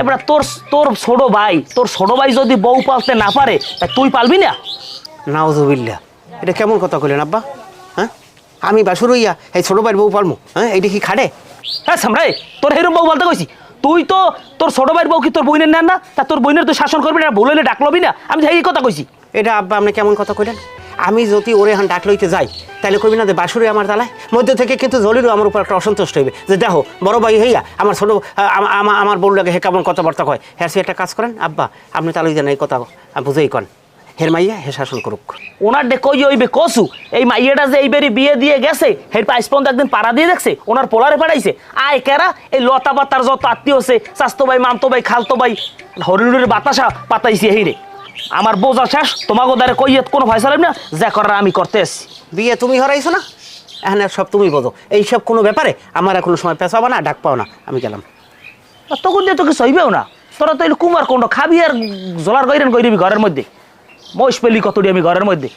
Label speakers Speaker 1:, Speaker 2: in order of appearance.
Speaker 1: এবার তোর তোর ছোট ভাই তোর ছোট ভাই যদি বউ পালতে না পারে তা তুই পালবি না?
Speaker 2: নাওজুবিল্লা এটা কেমন কথা কইলেন আব্বা? হ্যাঁ? আমি বাসুর হইয়া এই ছোট ভাইয়ের বউ পালমু হ্যাঁ? এইটা কি খাড়ে
Speaker 1: হ্যাঁ সামরাই তোর হেরম বউ বলতে কইছি। তুই তো তোর ছোট ভাইয়ের বউ কি তোর বইনের নেন না? তা তোর বইনের তুই শাসন করবি না ভুল হইলে ডাকলবি না? আমি এই কথা কইছি।
Speaker 2: এটা আব্বা আপনি কেমন কথা কইলেন? আমি যদি ওরে হান ডাক লইতে যাই তাহলে কবি না যে বাসুরে আমার দালায় মধ্যে থেকে কিন্তু জলিরও আমার উপর একটা অসন্তুষ্ট হইবে। যে দেখো, বড় ভাই হইয়া আমার ছোট আমার বউ লাগে হে কেমন কথাবার্তা কয়। হ্যাঁ সে একটা কাজ করেন, আব্বা, আপনি তাহলে জানেন এই কথা বুঝেই কন। হের মাইয়া, হে শাসন করুক।
Speaker 1: ওনার ডে কই হইবে কসু? এই মাইয়াটা যে এইবারই বিয়ে দিয়ে গেছে, হের পাইস একদিন পাড়া দিয়ে দেখছে, ওনার পোলারে পাঠাইছে আয় কেরা, এই লতা পাতার যত আত্মীয় আছে স্বাস্থ্য ভাই মামতো ভাই খালতো ভাই হরিণুরের বাতাসা পাতাইছে হেইরে। আমার বোঝা শেষ তোমাকে দ্বারা কইয়ে কোনো ফয়সালাম না যা করার আমি করতে এসছি
Speaker 2: বিয়ে তুমি হরাইছো না? এখানে সব তুমি বোঝো। এইসব কোনো ব্যাপারে আমার কোনো সময় পেঁচাবো না ডাক পাও না। আমি গেলাম।
Speaker 1: তখন দিয়ে তোকে হইবেও না। তোরা তো কুমার কোন খাবি আর জলার গইরেন গইরবি ঘরের মধ্যে। মহিষ পেলি কতটি আমি ঘরের মধ্যে।